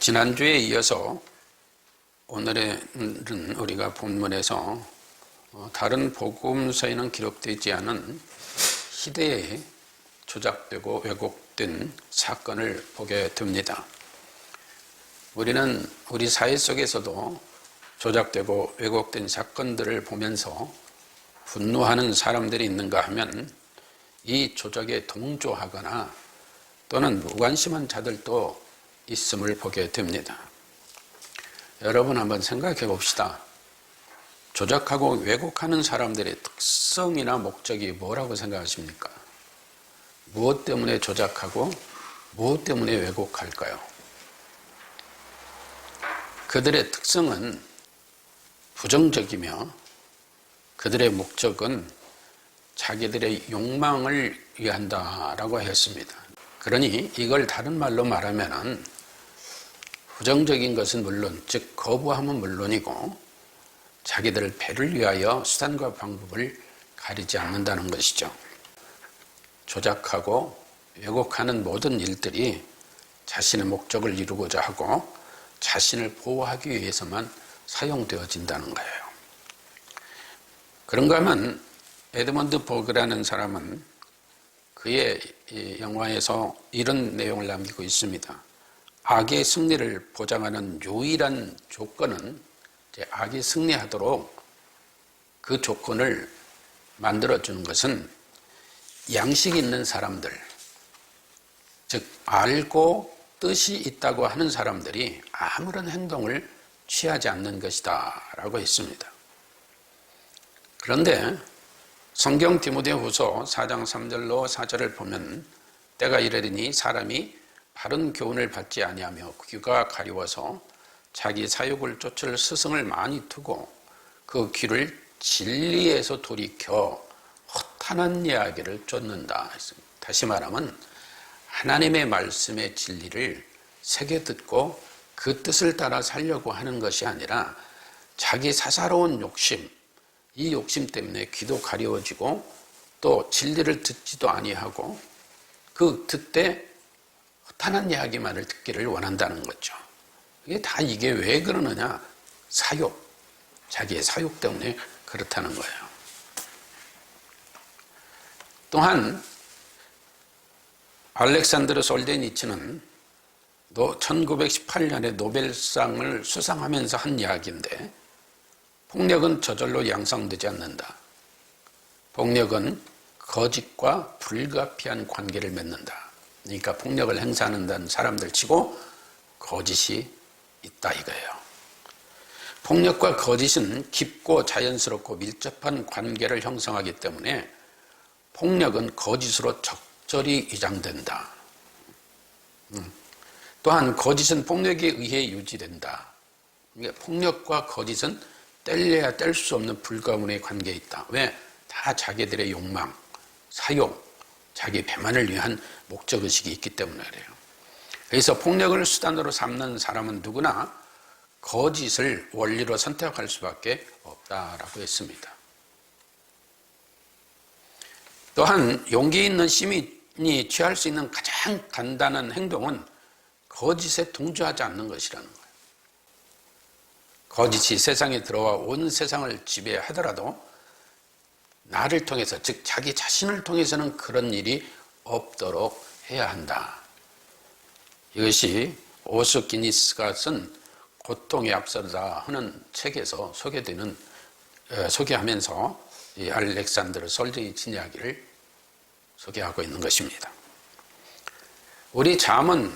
지난주에 이어서 오늘은 우리가 본문에서 어, 다른 복음서에는 기록되지 않은 시대에 조작되고 왜곡된 사건을 보게 됩니다. 우리는 우리 사회 속에서도 조작되고 왜곡된 사건들을 보면서 분노하는 사람들이 있는가 하면 이 조작에 동조하거나 또는 무관심한 자들도 있음을 보게 됩니다. 여러분 한번 생각해 봅시다. 조작하고 왜곡하는 사람들의 특성이나 목적이 뭐라고 생각하십니까? 무엇 때문에 조작하고 무엇 때문에 왜곡할까요? 그들의 특성은 부정적이며 그들의 목적은 자기들의 욕망을 위한다라고 했습니다. 그러니 이걸 다른 말로 말하면은 부정적인 것은 물론, 즉 거부함은 물론이고 자기들 배를 위하여 수단과 방법을 가리지 않는다는 것이죠. 조작하고 왜곡하는 모든 일들이 자신의 목적을 이루고자 하고 자신을 보호하기 위해서만 사용되어진다는 거예요. 그런가 하면 에드먼드 보그라는 사람은 그의 영화에서 이런 내용을 남기고 있습니다. 악의 승리를 보장하는 유일한 조건은 악이 승리하도록 그 조건을 만들어주는 것은 양식 있는 사람들, 즉, 알고 뜻이 있다고 하는 사람들이 아무런 행동을 취하지 않는 것이다. 라고 했습니다. 그런데 성경 디모데 후서 4장 3절로 4절을 보면 때가 이르리니 사람이 바른 교훈을 받지 아니하며 귀가 가리워서 자기 사욕을 쫓을 스승을 많이 두고 그 귀를 진리에서 돌이켜 허탄한 이야기를 쫓는다. 다시 말하면 하나님의 말씀의 진리를 새겨 듣고 그 뜻을 따라 살려고 하는 것이 아니라 자기 사사로운 욕심, 이 욕심 때문에 귀도 가려워지고 또 진리를 듣지도 아니하고 그 듣되 허탄한 이야기만을 듣기를 원한다는 거죠. 이게 다 이게 왜 그러느냐? 사욕. 자기의 사욕 때문에 그렇다는 거예요. 또한 알렉산드르 솔데니치는 1918년에 노벨상을 수상하면서 한 이야기인데 폭력은 저절로 양성되지 않는다. 폭력은 거짓과 불가피한 관계를 맺는다. 그러니까 폭력을 행사하는 사람들 치고 거짓이 있다 이거예요. 폭력과 거짓은 깊고 자연스럽고 밀접한 관계를 형성하기 때문에 폭력은 거짓으로 적절히 위장된다. 음. 또한 거짓은 폭력에 의해 유지된다. 그러니까 폭력과 거짓은 뗄래야 뗄 수 없는 불가문의 관계에 있다. 왜? 다 자기들의 욕망, 사용, 자기 배만을 위한 목적의식이 있기 때문에 그래요. 그래서 폭력을 수단으로 삼는 사람은 누구나 거짓을 원리로 선택할 수밖에 없다라고 했습니다. 또한 용기 있는 시민이 취할 수 있는 가장 간단한 행동은 거짓에 동조하지 않는 것이라는 거예요. 거짓이 세상에 들어와 온 세상을 지배하더라도 나를 통해서, 즉, 자기 자신을 통해서는 그런 일이 없도록 해야 한다. 이것이 오스 기니스가 쓴 고통의 앞서다 하는 책에서 소개되는, 소개하면서 이 알렉산드르 솔제이친 이야기를 소개하고 있는 것입니다. 우리 잠언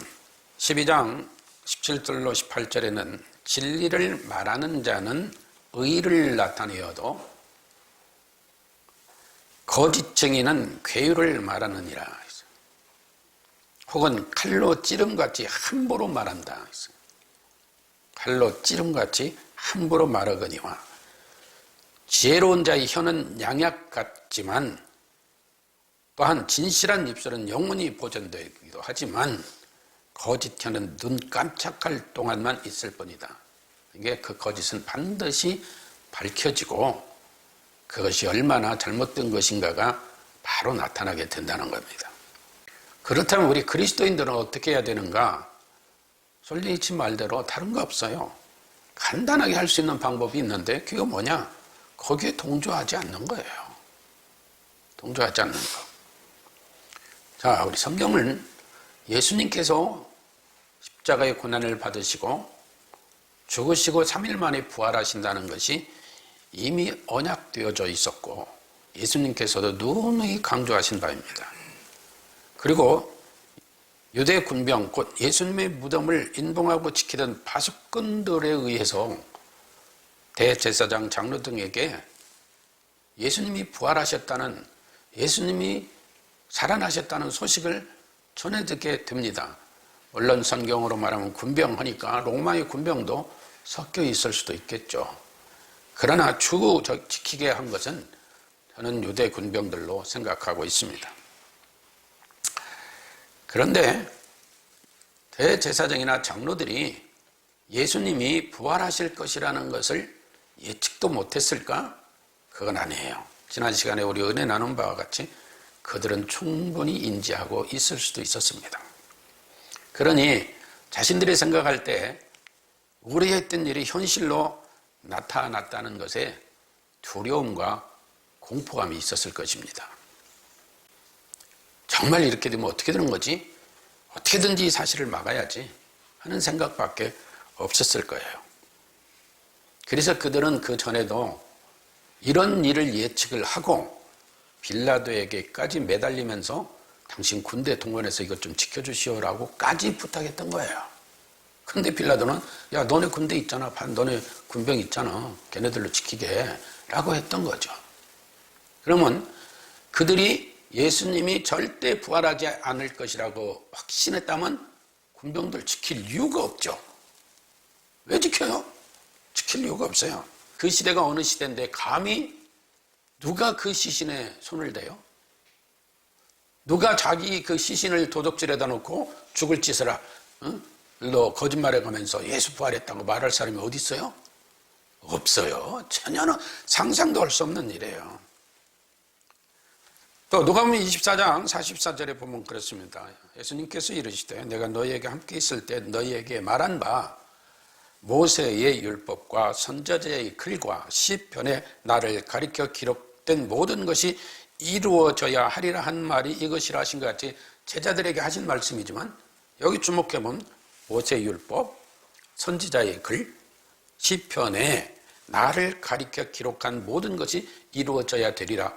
12장 17절로 18절에는 진리를 말하는 자는 의를 나타내어도 거짓 증인은 괴유를 말하느니라. 혹은 칼로 찌름같이 함부로 말한다. 칼로 찌름같이 함부로 말하거니와 지혜로운 자의 혀는 양약 같지만 또한 진실한 입술은 영원히 보존되기도 하지만 거짓 혀는 눈 깜짝할 동안만 있을 뿐이다. 이게 그 거짓은 반드시 밝혀지고 그것이 얼마나 잘못된 것인가가 바로 나타나게 된다는 겁니다. 그렇다면 우리 그리스도인들은 어떻게 해야 되는가? 솔리치 말대로 다른 거 없어요. 간단하게 할 수 있는 방법이 있는데 그게 뭐냐? 거기에 동조하지 않는 거예요. 동조하지 않는 거. 자, 우리 성경은 예수님께서 십자가의 고난을 받으시고 죽으시고 3일 만에 부활하신다는 것이 이미 언약되어져 있었고 예수님께서도 누누이 강조하신 바입니다. 그리고 유대 군병 곧 예수님의 무덤을 인봉하고 지키던 바수꾼들에 의해서 대제사장 장로 등에게 예수님이 부활하셨다는 예수님이 살아나셨다는 소식을 전해 듣게 됩니다. 물론 성경으로 말하면 군병하니까 로마의 군병도 섞여 있을 수도 있겠죠. 그러나 주 지키게 한 것은 저는 유대 군병들로 생각하고 있습니다. 그런데 대제사장이나 장로들이 예수님이 부활하실 것이라는 것을 예측도 못했을까? 그건 아니에요. 지난 시간에 우리 은혜 나눈 바와 같이 그들은 충분히 인지하고 있을 수도 있었습니다. 그러니 자신들이 생각할 때 우려했던 일이 현실로 나타났다는 것에 두려움과 공포감이 있었을 것입니다. 정말 이렇게 되면 어떻게 되는 거지? 어떻게든지 이 사실을 막아야지 하는 생각밖에 없었을 거예요. 그래서 그들은 그 전에도 이런 일을 예측을 하고 빌라도에게까지 매달리면서 당신 군대 동원해서 이것 좀 지켜주시오라고까지 부탁했던 거예요. 근데 빌라도는 야 너네 군대 있잖아, 반 너네 군병 있잖아, 걔네들로 지키게 라고 했던 거죠. 그러면 그들이 예수님이 절대 부활하지 않을 것이라고 확신했다면 군병들 지킬 이유가 없죠. 왜 지켜요? 지킬 이유가 없어요. 그 시대가 어느 시대인데 감히 누가 그 시신에 손을 대요? 누가 자기 그 시신을 도둑질에다 놓고 죽을 짓을 하, 응? 너 거짓말해 가면서 예수 부활했다고 말할 사람이 어디 있어요? 없어요. 전혀는 상상도 할 수 없는 일이에요. 또 누가복음 24장 44절에 보면 그렇습니다. 예수님께서 이르시되 내가 너희에게 함께 있을 때 너희에게 말한 바 모세의 율법과 선자자의 글과 시편에 나를 가리켜 기록된 모든 것이 이루어져야 하리라 한 말이 이것이라 하신 것 같이 제자들에게 하신 말씀이지만 여기 주목해 보면 모세의 율법, 선지자의 글, 시편에 나를 가리켜 기록한 모든 것이 이루어져야 되리라.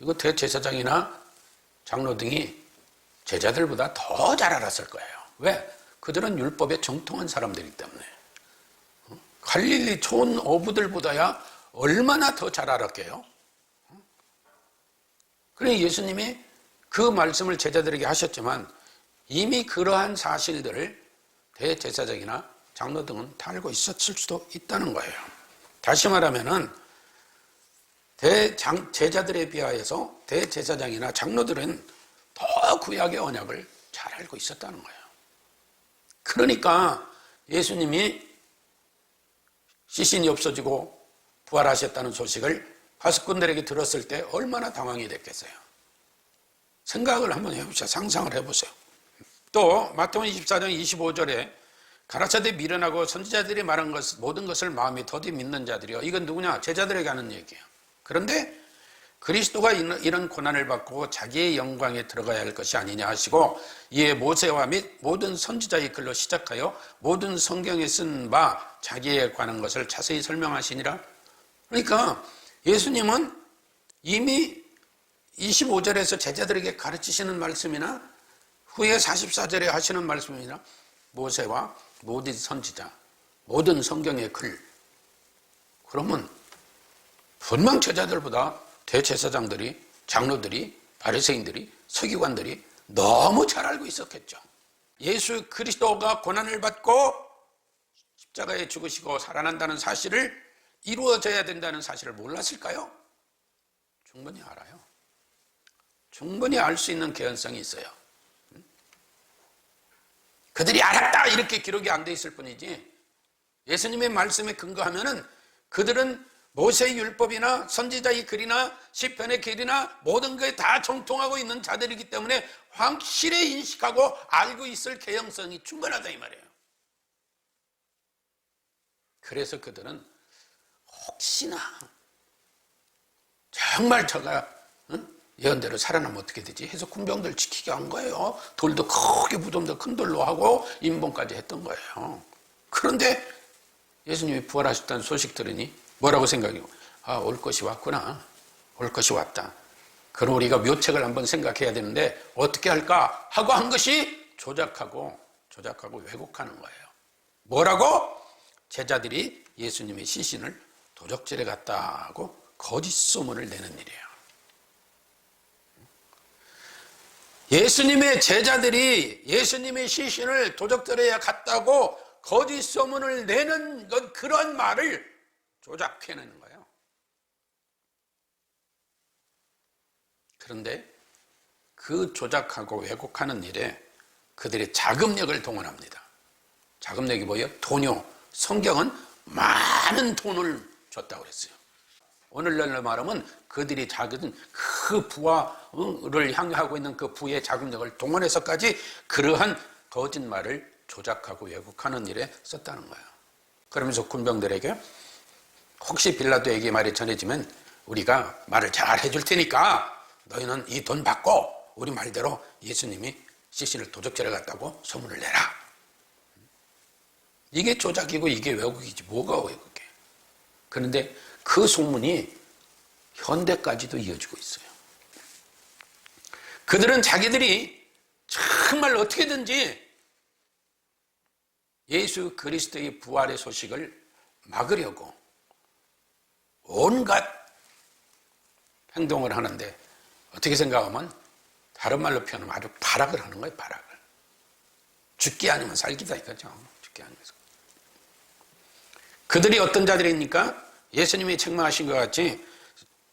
이거 대제사장이나 장로 등이 제자들보다 더 잘 알았을 거예요. 왜? 그들은 율법에 정통한 사람들이기 때문에. 갈릴리 촌 어부들보다야 얼마나 더 잘 알았게요? 그래 예수님이 그 말씀을 제자들에게 하셨지만 이미 그러한 사실들을 대제사장이나 장로 등은 다 알고 있었을 수도 있다는 거예요. 다시 말하면은 대장 제자들에 비하여서 대제사장이나 장로들은 더 구약의 언약을 잘 알고 있었다는 거예요. 그러니까 예수님이 시신이 없어지고 부활하셨다는 소식을 파수꾼들에게 들었을 때 얼마나 당황이 됐겠어요. 생각을 한번 해보세요. 상상을 해보세요. 또 마태복음 24장 25절에 가라사대 미련하고 선지자들이 말한 것 모든 것을 마음에 더디 믿는 자들이요. 이건 누구냐? 제자들에게 하는 얘기예요. 그런데 그리스도가 이런 고난을 받고 자기의 영광에 들어가야 할 것이 아니냐 하시고 이에 모세와 및 모든 선지자의 글로 시작하여 모든 성경에 쓴 바 자기에 관한 것을 자세히 설명하시니라. 그러니까 예수님은 이미 25절에서 제자들에게 가르치시는 말씀이나 후에 44절에 하시는 말씀이나 모세와 모든 선지자, 모든 성경의 글. 그러면 분명 제자들보다 대제사장들이, 장로들이, 바리새인들이, 서기관들이 너무 잘 알고 있었겠죠. 예수 그리스도가 고난을 받고 십자가에 죽으시고 살아난다는 사실을 이루어져야 된다는 사실을 몰랐을까요? 충분히 알아요. 충분히 알 수 있는 개연성이 있어요. 그들이 알았다 이렇게 기록이 안 돼 있을 뿐이지 예수님의 말씀에 근거하면은 그들은 모세의 율법이나 선지자의 글이나 시편의 글이나 모든 것에 다 정통하고 있는 자들이기 때문에 확실히 인식하고 알고 있을 개연성이 충분하다 이 말이에요. 그래서 그들은 혹시나 정말 저가 응? 예언대로 살아나면 어떻게 되지? 해서 군병들 지키게 한 거예요. 돌도 크게 무덤도 큰 돌로 하고 인봉까지 했던 거예요. 그런데 예수님이 부활하셨다는 소식 들으니 뭐라고 생각해요? 아, 올 것이 왔구나. 올 것이 왔다. 그럼 우리가 묘책을 한번 생각해야 되는데 어떻게 할까 하고 한 것이 조작하고 조작하고 왜곡하는 거예요. 뭐라고? 제자들이 예수님의 시신을 도적질해 갔다고 거짓 소문을 내는 일이에요. 예수님의 제자들이 예수님의 시신을 도적들에 갔다고 거짓 소문을 내는 것 그런 말을 조작해내는 거예요. 그런데 그 조작하고 왜곡하는 일에 그들의 자금력을 동원합니다. 자금력이 뭐예요? 돈요. 성경은 많은 돈을 줬다고 그랬어요. 오늘날로 말하면 그들이 작은 그 부와를 향하고 있는 그 부의 자금력을 동원해서까지 그러한 거짓말을 조작하고 왜곡하는 일에 썼다는 거예요. 그러면서 군병들에게 혹시 빌라도에게 말이 전해지면 우리가 말을 잘 해줄 테니까 너희는 이 돈 받고 우리 말대로 예수님이 시신을 도적질해 갔다고 소문을 내라. 이게 조작이고 이게 왜곡이지 뭐가 왜곡해. 그런데 그 소문이 현대까지도 이어지고 있어요. 그들은 자기들이 정말 어떻게든지 예수 그리스도의 부활의 소식을 막으려고 온갖 행동을 하는데 어떻게 생각하면 다른 말로 표현하면 아주 발악을 하는 거예요, 발악을. 죽기 아니면 살기다 이거죠. 죽기 아니면. 그들이 어떤 자들입니까? 예수님이 책망하신 것 같이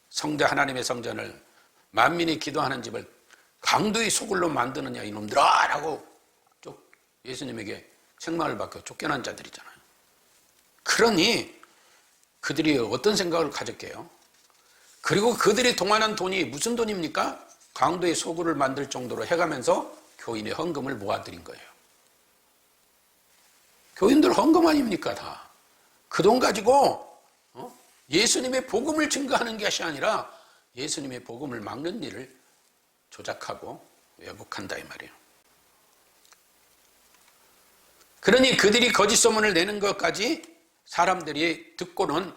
성대 하나님의 성전을 만민이 기도하는 집을 강도의 소굴로 만드느냐 이놈들아 라고 쪽 예수님에게 책망을 받고 쫓겨난 자들이잖아요. 그러니 그들이 어떤 생각을 가졌게요? 그리고 그들이 동원한 돈이 무슨 돈입니까? 강도의 소굴을 만들 정도로 해가면서 교인의 헌금을 모아들인 거예요. 교인들 헌금 아닙니까 다. 그 돈 가지고 어? 예수님의 복음을 증거하는 것이 아니라 예수님의 복음을 막는 일을 조작하고 왜곡한다 이 말이에요. 그러니 그들이 거짓 소문을 내는 것까지 사람들이 듣고는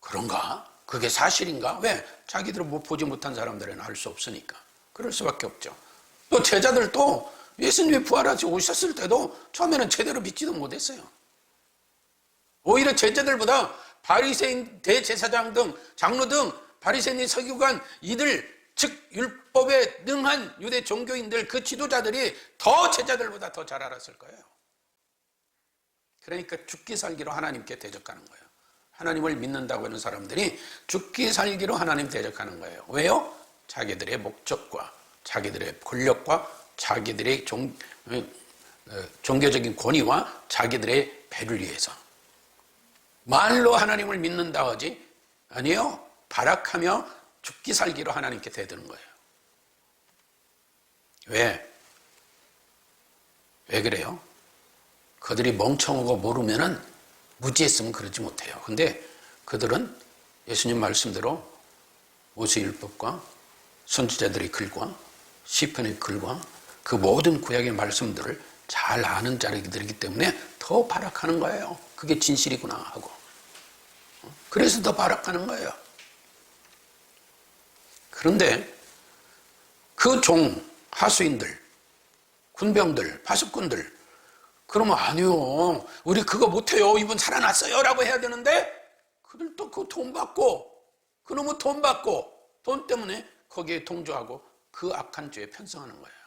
그런가? 그게 사실인가? 왜? 자기들은 못 보지 못한 사람들은 알 수 없으니까. 그럴 수밖에 없죠. 또 제자들도 예수님이 부활하시 오셨을 때도 처음에는 제대로 믿지도 못했어요. 오히려 제자들보다 바리새인 대제사장 등 장로 등 바리새인 서기관 이들 즉 율법에 능한 유대 종교인들 그 지도자들이 더 제자들보다 더 잘 알았을 거예요. 그러니까 죽기 살기로 하나님께 대적하는 거예요. 하나님을 믿는다고 하는 사람들이 죽기 살기로 하나님 대적하는 거예요. 왜요? 자기들의 목적과 자기들의 권력과 자기들의 종, 어, 종교적인 권위와 자기들의 배를 위해서. 말로 하나님을 믿는다 하지 아니요. 발악하며 죽기 살기로 하나님께 대드는 거예요. 왜? 왜 그래요? 그들이 멍청하고 모르면은 무지했으면 그러지 못해요. 근데 그들은 예수님 말씀대로 모세율법과 선지자들의 글과 시편의 글과 그 모든 구약의 말씀들을 잘 아는 자들이기 때문에 더 발악하는 거예요. 그게 진실이구나 하고. 그래서 더 발악하는 거예요. 그런데 그 종, 하수인들, 군병들, 파수꾼들, 그러면 아니요. 우리 그거 못해요. 이분 살아났어요. 라고 해야 되는데, 그들 또그돈 받고, 그놈의 돈 받고, 돈 때문에 거기에 동조하고 그 악한 죄에 편성하는 거예요.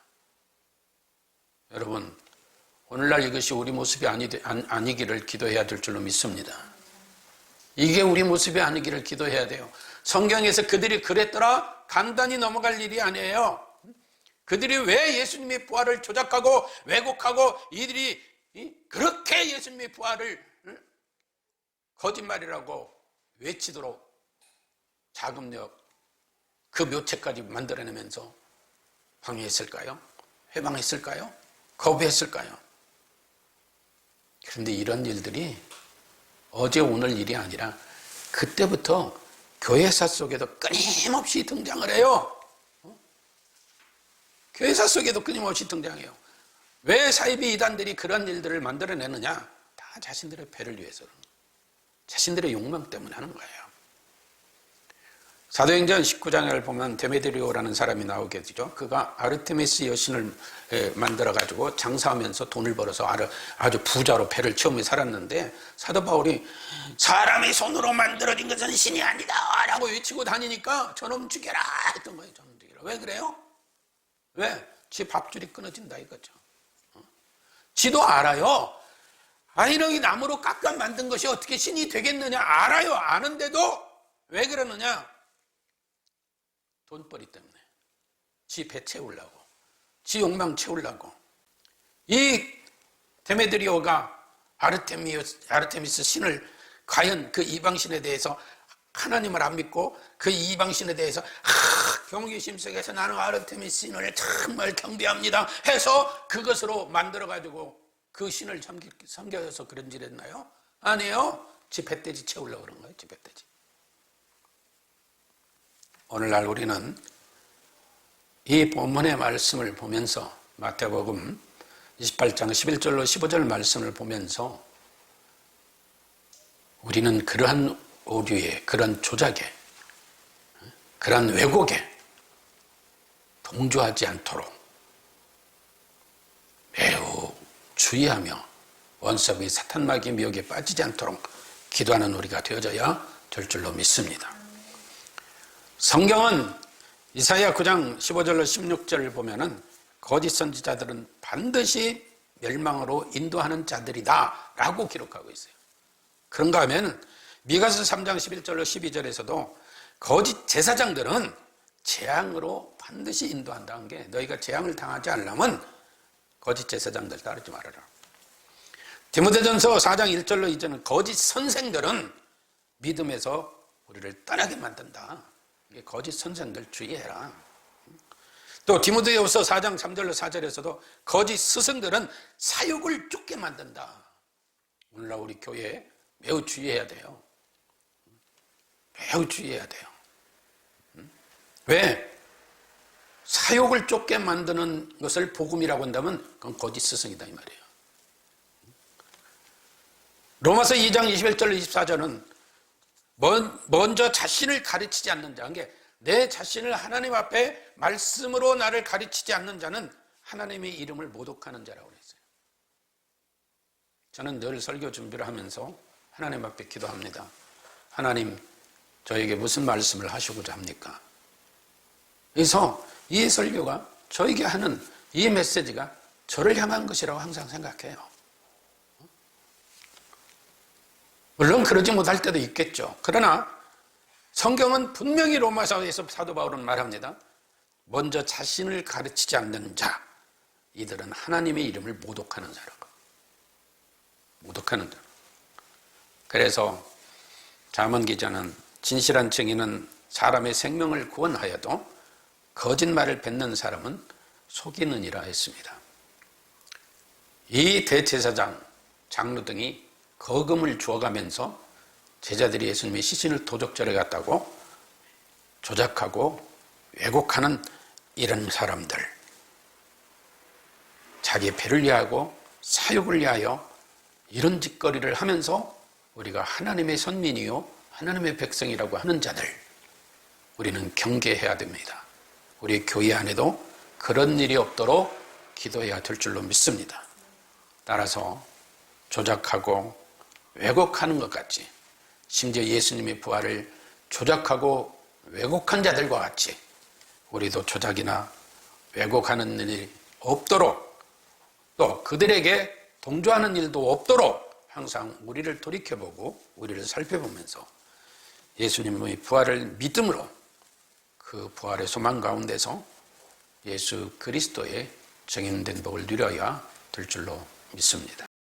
여러분, 오늘날 이것이 우리 모습이 아니, 아니기를 기도해야 될 줄로 믿습니다. 이게 우리 모습이 아니기를 기도해야 돼요. 성경에서 그들이 그랬더라 간단히 넘어갈 일이 아니에요. 그들이 왜 예수님의 부활을 조작하고 왜곡하고 이들이 그렇게 예수님의 부활을 거짓말이라고 외치도록 자금력 그 묘체까지 만들어내면서 방해했을까요? 회방했을까요? 거부했을까요? 그런데 이런 일들이 어제 오늘 일이 아니라 그때부터 교회사 속에도 끊임없이 등장을 해요. 어? 교회사 속에도 끊임없이 등장해요. 왜 사이비 이단들이 그런 일들을 만들어내느냐? 다 자신들의 배를 위해서. 자신들의 욕망 때문에 하는 거예요. 사도행전 19장을 보면 데메드리오라는 사람이 나오게 되죠. 그가 아르테미스 여신을 만들어 가지고 장사하면서 돈을 벌어서 아주 부자로 배를 채우며 살았는데 사도 바울이 사람이 손으로 만들어진 것은 신이 아니다라고 외치고 다니니까 저놈 죽여라 했던 거예요. 저놈 죽여라. 왜 그래요? 왜? 지 밥줄이 끊어진다 이거죠. 어? 지도 알아요. 아이러기 나무로 깎아 만든 것이 어떻게 신이 되겠느냐 알아요. 아는데도 왜 그러느냐? 돈벌이 때문에. 지 배 채우려고. 지 욕망 채우려고. 이 데메드리오가 아르테미스, 아르테미스 신을 과연 그 이방신에 대해서 하나님을 안 믿고 그 이방신에 대해서 하, 경계심 속에서 나는 아르테미스 신을 정말 경배합니다 해서 그것으로 만들어 가지고 그 신을 섬겨서 그런 질 했나요? 아니에요. 지 배돼지 채우려고 그런 거예요. 지 배돼지. 오늘날 우리는 이 본문의 말씀을 보면서 마태복음 28장 11절로 15절 말씀을 보면서 우리는 그러한 오류에 그런 조작에 그러한 왜곡에 동조하지 않도록 매우 주의하며 원섭의 사탄마귀 미혹에 빠지지 않도록 기도하는 우리가 되어져야 될 줄로 믿습니다. 성경은 이사야 9장 15절로 16절을 보면은 거짓 선지자들은 반드시 멸망으로 인도하는 자들이다 라고 기록하고 있어요. 그런가 하면 미가서 3장 11절로 12절에서도 거짓 제사장들은 재앙으로 반드시 인도한다는 게 너희가 재앙을 당하지 않으려면 거짓 제사장들 따르지 말아라. 디모데전서 4장 1절로 2절은 거짓 선생들은 믿음에서 우리를 떠나게 만든다. 거짓 선생들 주의해라. 또 디모데후서 4장 3절로 4절에서도 거짓 스승들은 사육을 쫓게 만든다. 오늘날 우리 교회에 매우 주의해야 돼요. 매우 주의해야 돼요. 왜? 사욕을 쫓게 만드는 것을 복음이라고 한다면 그건 거짓 스승이다 이 말이에요. 로마서 2장 21절 24절은 먼저 자신을 가르치지 않는 자, 내 자신을 하나님 앞에 말씀으로 나를 가르치지 않는 자는 하나님의 이름을 모독하는 자라고 그랬어요. 저는 늘 설교 준비를 하면서 하나님 앞에 기도합니다. 하나님, 저에게 무슨 말씀을 하시고자 합니까? 그래서 이 설교가 저에게 하는 이 메시지가 저를 향한 것이라고 항상 생각해요. 물론 그러지 못할 때도 있겠죠. 그러나 성경은 분명히 로마서에서 사도 바울은 말합니다. 먼저 자신을 가르치지 않는 자, 이들은 하나님의 이름을 모독하는 자라고. 모독하는 자. 그래서 자문 기자는 진실한 증인은 사람의 생명을 구원하여도 거짓말을 뱉는 사람은 속이느니라 했습니다. 이 대제사장, 장로 등이 거금을 주어가면서 제자들이 예수님의 시신을 도적절에 갔다고 조작하고 왜곡하는 이런 사람들. 자기 배를 위하고 사욕을 위하여 이런 짓거리를 하면서 우리가 하나님의 선민이요, 하나님의 백성이라고 하는 자들, 우리는 경계해야 됩니다. 우리 교회 안에도 그런 일이 없도록 기도해야 될 줄로 믿습니다. 따라서 조작하고 왜곡하는 것 같이 심지어 예수님의 부활을 조작하고 왜곡한 자들과 같이 우리도 조작이나 왜곡하는 일이 없도록 또 그들에게 동조하는 일도 없도록 항상 우리를 돌이켜보고 우리를 살펴보면서 예수님의 부활을 믿음으로 그 부활의 소망 가운데서 예수 그리스도의 정인된 복을 누려야 될 줄로 믿습니다.